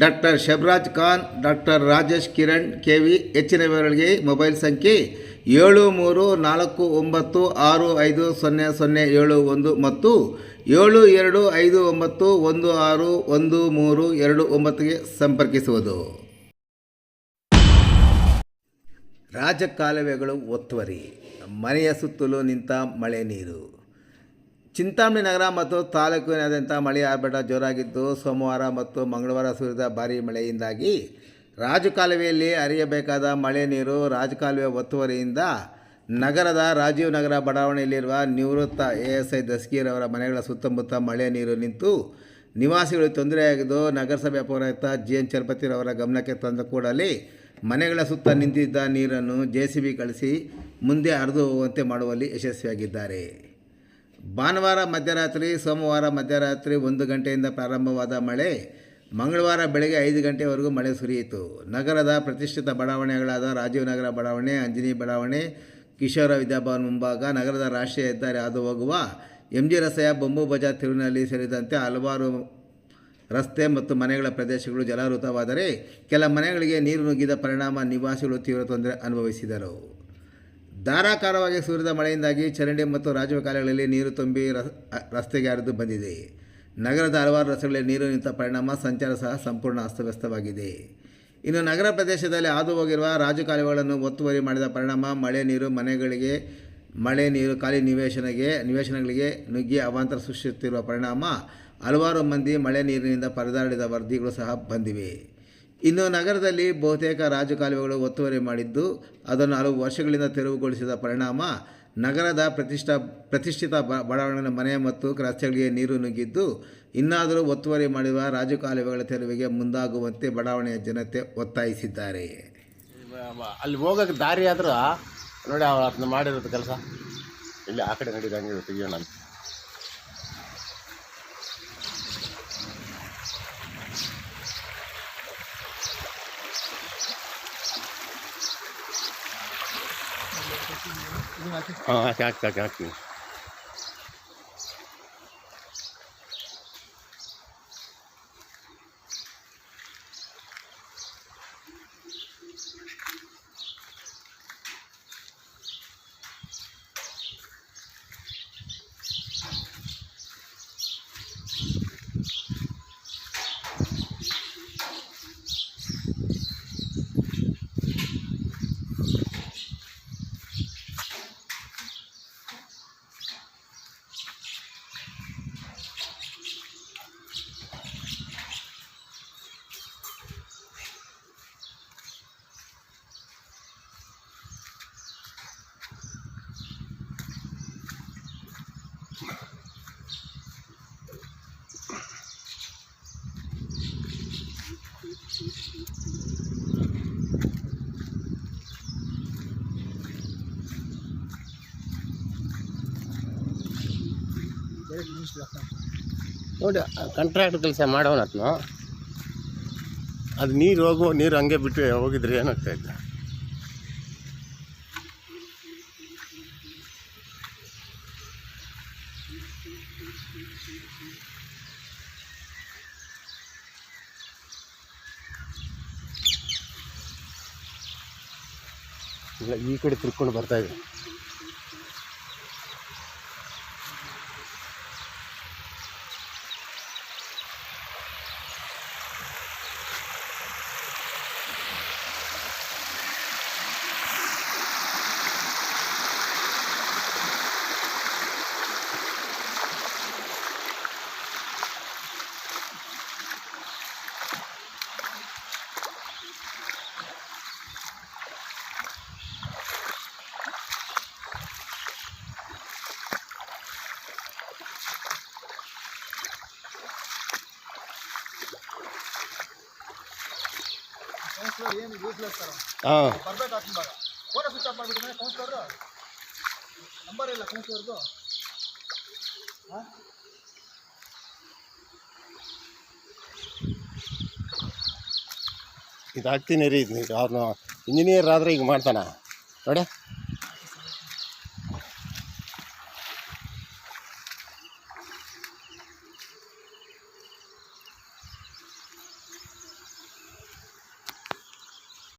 doctor Shabaraj Khan, doctor Rajesh Kiran K V ಹೆಚ್ಚಿನ ವಿವರಗಳಿಗೆ mobile ಸಂಖ್ಯೆ ಏಳು ಮೂರು ನಾಲ್ಕು ಒಂಬತ್ತು ಆರು ಐದು ಸೊನ್ನೆ ಸೊನ್ನೆ ಏಳು ಒಂದು ಮತ್ತು ಏಳು ಎರಡು ಐದು ಒಂಬತ್ತು ಒಂದು ಆರು ಒಂದು ಮೂರು ಎರಡು ಒಂಬತ್ತಿಗೆ ಸಂಪರ್ಕಿಸುವುದು. ರಾಜಕಾಲುವೆಗಳು ಒತ್ತುವರಿ. ಮನೆಯ ಸುತ್ತಲೂ ನಿಂತ ಮಳೆ ನೀರು. ಚಿಂತಾಮಣಿ ನಗರ ಮತ್ತು ತಾಲೂಕಿನಾದ್ಯಂತ ಮಳೆ ಆರ್ಭಟ ಜೋರಾಗಿದ್ದು ಸೋಮವಾರ ಮತ್ತು ಮಂಗಳವಾರ ಸುರಿದ ಭಾರೀ ಮಳೆಯಿಂದಾಗಿ ರಾಜಕಾಲುವೆಯಲ್ಲಿ ಹರಿಯಬೇಕಾದ ಮಳೆ ನೀರು ರಾಜಕಾಲುವೆ ಒತ್ತುವರಿಯಿಂದ ನಗರದ ರಾಜೀವ್ ನಗರ ಬಡಾವಣೆಯಲ್ಲಿರುವ ನಿವೃತ್ತ ಎ ಎಸ್ ಐ ದಸ್ಗೀರ್ ಅವರ ಮನೆಗಳ ಸುತ್ತಮುತ್ತ ಮಳೆ ನೀರು ನಿಂತು ನಿವಾಸಿಗಳಿಗೆ ತೊಂದರೆಯಾಗಿದ್ದು ನಗರಸಭೆ ಪೌರಾಯುಕ್ತ ಜಿ ಎನ್ ಚಲಪತಿರವರ ಗಮನಕ್ಕೆ ತಂದ ಕೂಡಲೇ ಮನೆಗಳ ಸುತ್ತ ನಿಂತಿದ್ದ ನೀರನ್ನು ಜೆ ಸಿ ಬಿ ಕಳಿಸಿ ಮುಂದೆ ಹರಿದು ಹೋಗುವಂತೆ ಮಾಡುವಲ್ಲಿ ಯಶಸ್ವಿಯಾಗಿದ್ದಾರೆ. ಭಾನುವಾರ ಮಧ್ಯರಾತ್ರಿ, ಸೋಮವಾರ ಮಧ್ಯರಾತ್ರಿ ಒಂದು ಗಂಟೆಯಿಂದ ಪ್ರಾರಂಭವಾದ ಮಳೆ, ಮಂಗಳವಾರ ಬೆಳಗ್ಗೆ ಐದು ಗಂಟೆವರೆಗೂ ಮಳೆ ಸುರಿಯಿತು. ನಗರದ ಪ್ರತಿಷ್ಠಿತ ಬಡಾವಣೆಗಳಾದ ರಾಜೀವ್ ನಗರ ಬಡಾವಣೆ, ಅಂಜನಿ ಬಡಾವಣೆ, ಕಿಶೋರ ವಿದ್ಯಾಭವನ ಮುಂಭಾಗ, ನಗರದ ರಾಷ್ಟ್ರೀಯ ಹೆದ್ದಾರಿ ಹಾದು ಹೋಗುವ ಎಂ ಜಿ ರಸ್ತೆಯ ಬೊಂಬು ಬಜಾರ್ ತಿರುವಿನಲ್ಲಿ ಸೇರಿದಂತೆ ಹಲವಾರು ರಸ್ತೆ ಮತ್ತು ಮನೆಗಳ ಪ್ರದೇಶಗಳು ಜಲಾವೃತವಾದರೆ ಕೆಲ ಮನೆಗಳಿಗೆ ನೀರು ನುಗ್ಗಿದ ಪರಿಣಾಮ ನಿವಾಸಿಗಳು ತೀವ್ರ ತೊಂದರೆ ಅನುಭವಿಸಿದರು. ಧಾರಾಕಾರವಾಗಿ ಸುರಿದ ಮಳೆಯಿಂದಾಗಿ ಚರಂಡಿ ಮತ್ತು ರಾಜೀವ ಕಾಲುವೆಗಳಲ್ಲಿ ನೀರು ತುಂಬಿ ರಸ್- ರಸ್ತೆಗೆ ಹರಿದು ಬಂದಿದೆ. ನಗರದ ಹಲವಾರು ರಸ್ತೆಗಳಲ್ಲಿ ನೀರು ನಿಂತ ಪರಿಣಾಮ ಸಂಚಾರ ಸಹ ಸಂಪೂರ್ಣ ಅಸ್ತವ್ಯಸ್ತವಾಗಿದೆ. ಇನ್ನು ನಗರ ಪ್ರದೇಶದಲ್ಲಿ ಹಾದು ಹೋಗಿರುವ ರಾಜಕಾಲುವೆಗಳನ್ನು ಒತ್ತುವರಿ ಮಾಡಿದ ಪರಿಣಾಮ ಮಳೆ ನೀರು ಮನೆಗಳಿಗೆ, ಮಳೆ ನೀರು ಖಾಲಿ ನಿವೇಶನಗೆ, ನಿವೇಶನಗಳಿಗೆ ನುಗ್ಗಿ ಅವಾಂತರ ಸೃಷ್ಟಿಸುತ್ತಿರುವ ಪರಿಣಾಮ ಹಲವಾರು ಮಂದಿ ಮಳೆ ನೀರಿನಿಂದ ಪರದಾಡಿದ ವರದಿಗಳು ಸಹ ಬಂದಿವೆ. ಇನ್ನು ನಗರದಲ್ಲಿ ಬಹುತೇಕ ರಾಜಕಾಲುವೆಗಳು ಒತ್ತುವರಿ ಮಾಡಿದ್ದು, ಅದನ್ನು ಹಲವು ವರ್ಷಗಳಿಂದ ತೆರವುಗೊಳಿಸಿದ ಪರಿಣಾಮ, ನಗರದ ಪ್ರತಿಷ್ಠ, ಪ್ರತಿಷ್ಠಿತ ಬಡಾವಣೆಗಳ ಮನೆ ಮತ್ತು ರಸ್ತೆಗಳಿಗೆ ನೀರು ನುಗ್ಗಿದ್ದು, ಇನ್ನಾದರೂ ಒತ್ತುವರಿ ಮಾಡಿರುವ ರಾಜಕಾಲುವೆಗಳ ತೆರವಿಗೆ ಮುಂದಾಗುವಂತೆ ಬಡಾವಣೆಯ ಜನತೆ ಒತ್ತಾಯಿಸಿದ್ದಾರೆ. ಅಲ್ಲಿ ಹೋಗಕ್ಕೆ ದಾರಿ ಆದರೂ, ನೋಡಿ ಅದನ್ನ ಮಾಡಿರೋದು ಕೆಲಸ. ಇಲ್ಲಿ ಆ ಕಡೆ ನಡೀದಂಗೆ ತೆಗಿಯೋಣ નાખી હા ચાંચ ચાંચ ನೋಡಿ ಕಾಂಟ್ರಾಕ್ಟ್ ಕೆಲಸ ಮಾಡೋಣ ಆತ್ನು ಅದು ನೀರು ಹೋಗುವ ನೀರು ಹಂಗೆ ಬಿಟ್ಟು ಹೋಗಿದ್ರೆ ಏನಾಗ್ತಾ ಇಲ್ಲ, ಈ ಕಡೆ ತಿರ್ಕೊಂಡು ಬರ್ತಾ ಕೌನ್ಸಿಲರ್ ಏನು ಯೂಸ್ಲೆಸ್ ಸರ್ ಹಾಂ ಬರ್ಬೇಕು ಆಗ್ತೀನಿ ಇವಾಗ ಫೋಟೋ ಸ್ವಿಚ್ ಆಫ್ ಮಾಡಿಬಿಟ್ಟು ಕೌನ್ಸಿಲರ್ ನಂಬರ್ ಇಲ್ಲ ಕೌನ್ಸಿಲರ್ದು ಹಾಂ ಇದು ಹಾಕ್ತೀನಿ ರೀ ಇದು. ಅವ್ರನ್ನ ಇಂಜಿನಿಯರ್ ಆದರೆ ಈಗ ಮಾಡ್ತಾನ. ನೋಡಿ